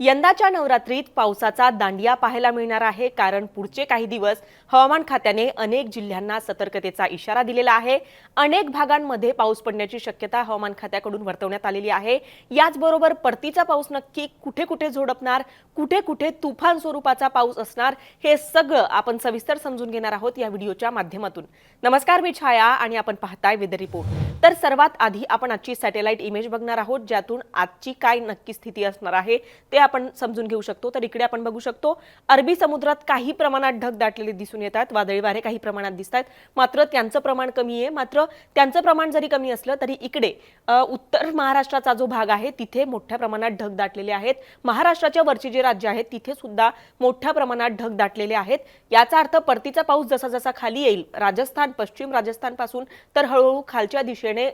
यंदाच्या नवरात्रीत पावसाचा दांडिया पाहायला मिळणार आहे कारण पुढचे काही दिवस हवामान खात्याने अनेक जिल्ह्यांना सतर्कतेचा इशारा दिलेला आहे. अनेक भागांमध्ये पाऊस पडण्याची शक्यता हवामान खात्याकडून वर्तवण्यात आलेली आहे. याचबरोबर परतीचा पाऊस नक्की कुठे कुठे झोडपणार कुठे कुठे तुफान स्वरूपाचा पाऊस असणार हे सगळं आपण सविस्तर समजून घेणार आहोत या व्हिडिओच्या माध्यमातून. नमस्कार मी छाया आणि आपण पाहताय वेदर रिपोर्ट. तर सर्वात आधी आपण आजची सॅटेलाइट इमेज बघणार आहोत ज्यातून आजची काय नक्की स्थिती असणार आहे ते आपण समजून घेऊ शकतो. तर इकडे आपण बघू शकतो अरबी समुद्रात काही प्रमाणात ढग दाटलेले दिसून येत आहेत. वादळी वारे काही प्रमाणात दिसत आहेत. मात्र त्यांचं प्रमाण कमी आहे. मात्र त्यांचं प्रमाण जरी कमी असलं तरी इकडे उत्तर महाराष्ट्राचा जो भाग आहे तिथे मोठ्या प्रमाणात ढग दाटलेले आहेत. महाराष्ट्राच्या वरचे जे राज्य आहेत तिथे सुद्धा मोठ्या प्रमाणात ढग दाटलेले आहेत. याचा अर्थ परतीचा पाऊस जसा जसा खाली येईल राजस्थान पश्चिम राजस्थानपासून तर हळूहळू खालच्या दिशेने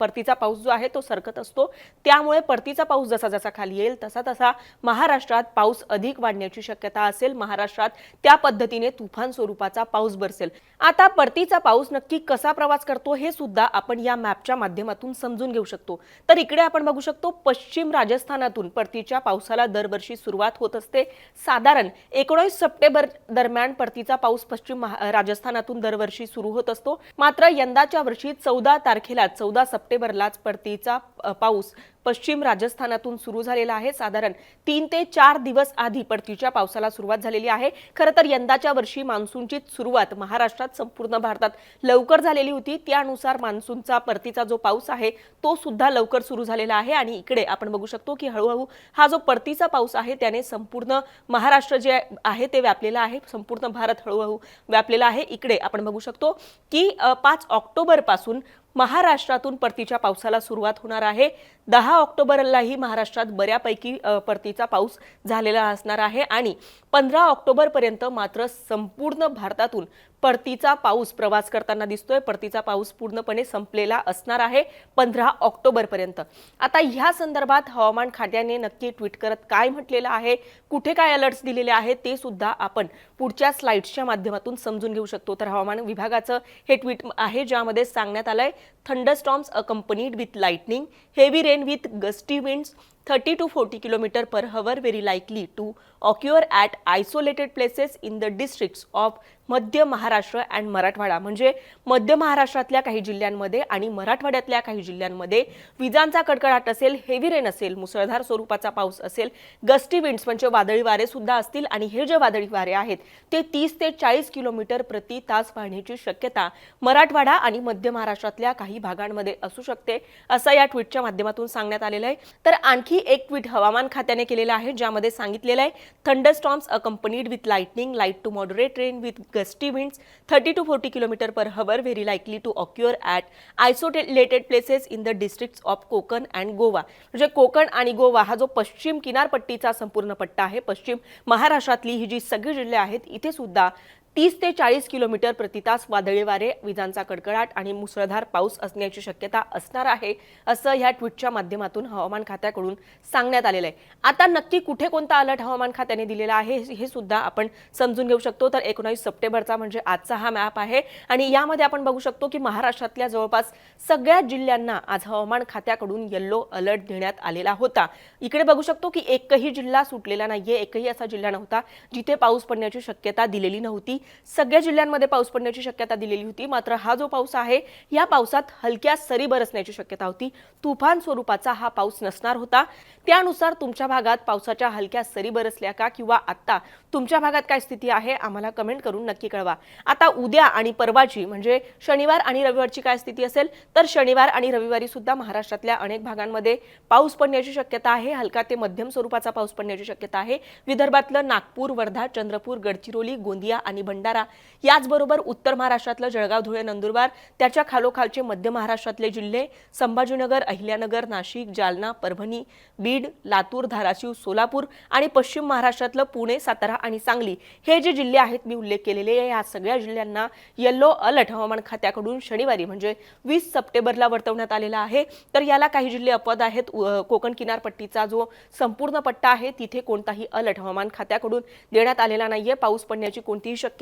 परतीचा पाऊस जो आहे तो सरकत असतो. त्यामुळे परतीचा पाऊस जसा जसा खाली येईल तसा तसा महाराष्ट्रात पाऊस अधिक वाढण्याची शक्यता असेल महाराष्ट्रात त्या पद्धतीने तुफान स्वरूपाचा पाऊस बरसेल. आता परतीचा पाऊस नक्की कसा प्रवास करतो हे सुद्धा आपण या मॅपच्या माध्यमातून समजून घेऊ शकतो. तर इकडे आपण बघू शकतो पश्चिम राजस्थानातून परतीच्या पावसाला दरवर्षी सुरुवात होत असते. साधारण एकोणीस सप्टेंबर दरम्यान परतीचा पाऊस पश्चिम महा- राजस्थानातून दरवर्षी सुरू होत असतो. मात्र यंदाच्या वर्षी चौदा तारखेला चौदा सप्टेंबरलाच परतीचा पाऊस पश्चिम राजस्थानातून सुरू झालेला आहे. साधारण तीन ते चार दिवस आधी परतीच्या पावसाला सुरुवात झालेली आहे. खरं तर यंदाच्या वर्षी मान्सूनची सुरुवात महाराष्ट्रात संपूर्ण भारतात लवकर झालेली होती. त्यानुसार मान्सूनचा परतीचा जो पाऊस आहे तो सुद्धा लवकर सुरू झालेला आहे. आणि इकडे आपण बघू शकतो की हळूहळू हा जो परतीचा पाऊस आहे त्याने संपूर्ण महाराष्ट्र जे आहे ते व्यापलेलं आहे. संपूर्ण भारत हळूहळू व्यापलेला आहे. इकडे आपण बघू शकतो की पाच ऑक्टोबरपासून महाराष्ट्रातून परतीच्या पावसाला सुरुवात होणार आहे. दहा ऑक्टोबरलाही महाराष्ट्रात बऱ्यापैकी परतीचा पाऊस झालेला असणार आहे आणि पंधरा ऑक्टोबरपर्यंत मात्र संपूर्ण भारतातून परतीचा पाऊस प्रवास करताना दिसतोय. परतीचा पाऊस पूर्णपणे संपलेला असणार आहे पंधरा ऑक्टोबरपर्यंत. आता ह्या संदर्भात हवामान खात्याने नक्की ट्विट करत काय म्हटलेलं आहे कुठे काय अलर्ट्स दिलेले आहेत ते सुद्धा आपण पुढच्या स्लाइड्सच्या माध्यमातून समजून घेऊ शकतो. तर हवामान विभागाचं हे ट्विट आहे ज्यामध्ये सांगण्यात आलंय thunderstorms accompanied with lightning heavy rain with gusty winds thirty to forty kilometre per hour very likely to occur at isolated places in the districts of Madhya Maharashtra and Marathwada म्हणजे मध्य महाराष्ट्रातल्या काही जिल्ह्यांमध्ये आणि मराठवाड्यातल्या काही जिल्ह्यांमध्ये विजांचा कडकडाट असेल हेवी रेन असेल मुसळधार स्वरूपाचा पाऊस असेल गस्टी विंड्स म्हणजे वादळी वारे सुद्धा असतील आणि हे जे वादळी वारे आहेत ते तीस ते चाळीस किलोमीटर प्रति तास वाढण्याची शक्यता मराठवाडा आणि मध्य महाराष्ट्रातल्या काही भागांमध्ये असू शकते असं या ट्विटच्या माध्यमातून सांगण्यात आलेलं आहे. तर आणखी एक ट्विट हवामान खात्याने केलेलं आहे ज्यामध्ये सांगितलेलं आहे thunder thunderstorms accompanied with lightning light to moderate rain with gusty winds thirty to forty kilometre per hour very likely to occur at isolated places in the districts of Konkan and Goa म्हणजे कोकण आणि गोवा हा जो पश्चिम किनारपट्टीचा संपूर्ण पट्टा आहे पश्चिम महाराष्ट्रातली ही जी सगळी जिल्हे आहेत इथे सुद्धा तीस ते चाळीस किलोमीटर प्रति तास वादळी वारे विजांचा कडकडाट आणि मुसळधार पाऊस असण्याची शक्यता असणार आहे असं ह्या ट्विटच्या माध्यमातून हवामान खात्याकडून सांगण्यात आलेलं आहे आता नक्की कुठे कोणता अलर्ट हवामान खात्याने दिलेला आहे हे सुद्धा आपण समजून घेऊ शकतो. तर एकोणावीस सप्टेंबरचा म्हणजे आजचा हा मॅप आहे आणि यामध्ये आपण बघू शकतो की महाराष्ट्रातल्या जवळपास सगळ्या जिल्ह्यांना आज हवामान खात्याकडून येल्लो अलर्ट देण्यात आलेला होता. इकडे बघू शकतो की एकही जिल्हा सुटलेला नाहीये एकही असा जिल्हा नव्हता जिथे पाऊस पडण्याची शक्यता दिलेली नव्हती. सगळ्या जिल्ह्यांमध्ये पाऊस पडण्याची शक्यता दिलेली होती. मात्र हा जो पाऊस आहे या पावसात हलक्या सरी बरसण्याची शक्यता होती. तुफान स्वरूपाचा हा पाऊस नसणार होता. त्यानुसार तुमच्या भागात पावसाच्या हलक्या सरी बरसल्या का किंवा आत्ता तुमच्या भागात काय स्थिती आहे आम्हाला कमेंट करून नक्की कळवा. आता उद्या आणि परवाची म्हणजे शनिवार आणि रविवारची काय स्थिती असेल तर शनिवार आणि रविवारी सुद्धा महाराष्ट्रातल्या अनेक भागांमध्ये पाऊस पडण्याची शक्यता आहे. हलका ते मध्यम स्वरूपाचा पाऊस पडण्याची शक्यता आहे. विदर्भातलं नागपूर वर्धा चंद्रपूर गडचिरोली गोंदिया आणि भंडारा. याचबरोबर उत्तर महाराष्ट्रातलं जळगाव धुळे नंदुरबार त्याच्या खालोखालचे मध्य महाराष्ट्रातले जिल्हे संभाजीनगर अहिल्यानगर नाशिक जालना परभणी बीड लातूर धाराशिव सोलापूर आणि पश्चिम महाराष्ट्रातलं पुणे सातारा आणि सांगली हे जे जिल्हे आहेत मी उल्लेख केलेले आहे, या सगळ्या जिल्ह्यांना येल्लो अलर्ट हवामान खात्याकडून शनिवारी म्हणजे वीस सप्टेंबरला वर्तवण्यात आलेला आहे. तर याला काही जिल्हे अपवाद आहेत. कोकण किनारपट्टीचा जो संपूर्ण पट्टा आहे तिथे कोणताही अलर्ट हवामान खात्याकडून देण्यात आलेला नाहीये. पाऊस पडण्याची कोणतीही शक्यता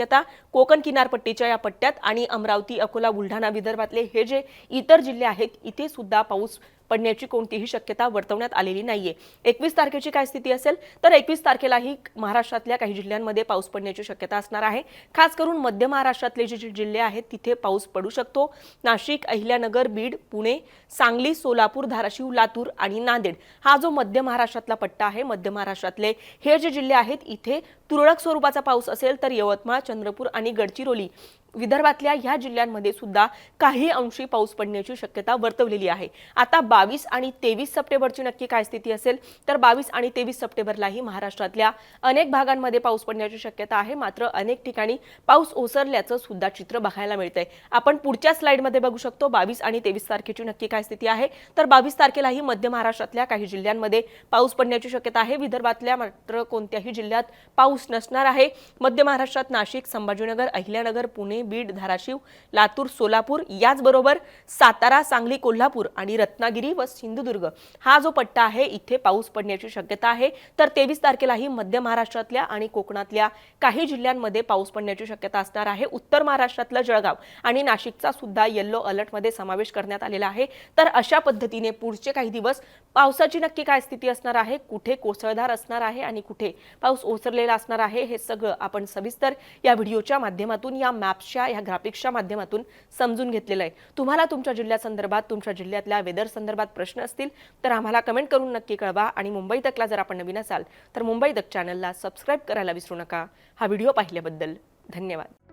कोकण किनारपट्टीच्या या पट्ट्यात आणि अमरावती अकोला बुलढाणा विदर्भातले हे जे इतर जिल्हे आहेत इथे सुद्धा पाऊस पडण्याची कोणतीही शक्यता वर्तवण्यात आलेली नाहीये. एकवीस तारखेची काय स्थिती असेल तर एकवीस तारखेलाही महाराष्ट्रातल्या काही जिल्ह्यांमध्ये पाऊस पडण्याची शक्यता असणार आहे. खास करून मध्य महाराष्ट्रातले जे जिल्हे आहेत तिथे पाऊस पडू शकतो. नाशिक अहिल्यानगर बीड पुणे सांगली सोलापूर धाराशिव लातूर आणि नांदेड हा जो मध्य महाराष्ट्रातला पट्टा आहे मध्य महाराष्ट्रातले हे जे जिल्हे आहेत इथे तुरळक स्वरूपाचा पाऊस असेल तर यवतमाळ चंद्रपूर आणि गडचिरोली विदर्भातल्या ह्या जिल्ह्यांमध्ये सुद्धा काही अंशी पाऊस पडण्याची शक्यता वर्तवलेली आहे. आता बावीस आणि तेवीस सप्टेंबरची नक्की काय स्थिती असेल तर बावीस आणि तेवीस सप्टेंबरलाही महाराष्ट्रातल्या अनेक भागांमध्ये पाऊस पडण्याची शक्यता आहे. मात्र अनेक ठिकाणी पाऊस ओसरल्याचं सुद्धा चित्र बघायला मिळतंय. आपण पुढच्या स्लाइडमध्ये बघू शकतो बावीस आणि तेवीस तारखेची नक्की काय स्थिती आहे. तर बावीस तारखेलाही मध्य महाराष्ट्रातल्या काही जिल्ह्यांमध्ये पाऊस पडण्याची शक्यता आहे. विदर्भातल्या मात्र कोणत्याही जिल्ह्यात पाऊस नसणार आहे. मध्य महाराष्ट्रात नाशिक संभाजीनगर अहिल्यानगर पुणे बीड धाराशिव लातूर सोलापूर याचबरोबर सातारा सांगली कोल्हापूर आणि रत्नागिरी व सिंधुदुर्ग. हा जो पट्टा आहे इथे पाऊस पडण्याची शक्यता आहे. तर तेवीस तारखेलाही मध्य महाराष्ट्रातल्या आणि कोकणातल्या काही जिल्ह्यांमध्ये पाऊस पडण्याची शक्यता असणार आहे. उत्तर महाराष्ट्रातलं जळगाव आणि नाशिकचा सुद्धा येल्लो अलर्टमध्ये समावेश करण्यात आलेला आहे. तर अशा पद्धतीने पुढचे काही दिवस पावसाची नक्की काय स्थिती असणार आहे? कुठे कोसळधार असणार आहे आणि कुठे पाऊस ओसरलेला असणार आहे हे सगळं आपण सविस्तर या व्हिडिओच्या माध्यमातून या मॅप्सच्या या ग्राफिक्सच्या माध्यमातून समजून घेतलेलं आहे. तुम्हाला तुमच्या जिल्ह्यासंदर्भात तुमच्या जिल्ह्यातल्या वेदर संदर्भात प्रश्न असतील तर आम्हाला कमेंट करून नक्की कळवा आणि मुंबई तकला जर आपण नवीन असाल तर मुंबई तक चॅनलला सबस्क्राईब करायला विसरू नका. हा व्हिडिओ पाहिल्याबद्दल धन्यवाद.